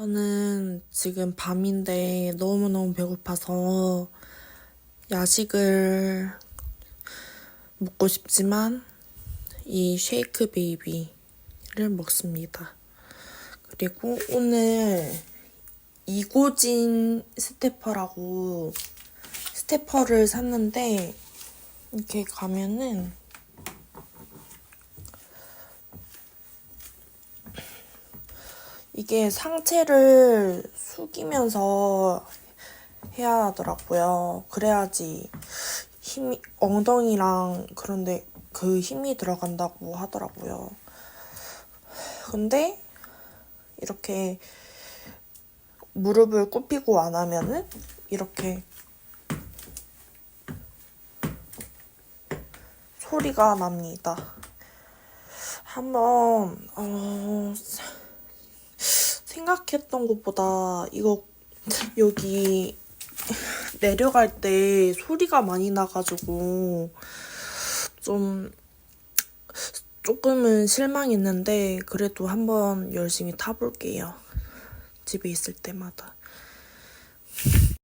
저는 지금 밤인데 너무너무 배고파서 야식을 먹고 싶지만 이 쉐이크 베이비를 먹습니다. 그리고 오늘 이고진 스테퍼라고 스테퍼를 샀는데 이렇게 가면은 이게 상체를 숙이면서 해야 하더라고요. 그래야지 힘이 엉덩이랑 그런데 그 힘이 들어간다고 하더라고요. 근데 이렇게 무릎을 굽히고 안 하면은 이렇게 소리가 납니다. 한번 어, 생각했던 것보다 이거 여기 내려갈 때 소리가 많이 나가지고 좀 조금은 실망했는데 그래도 한번 열심히 타볼게요. 집에 있을 때마다.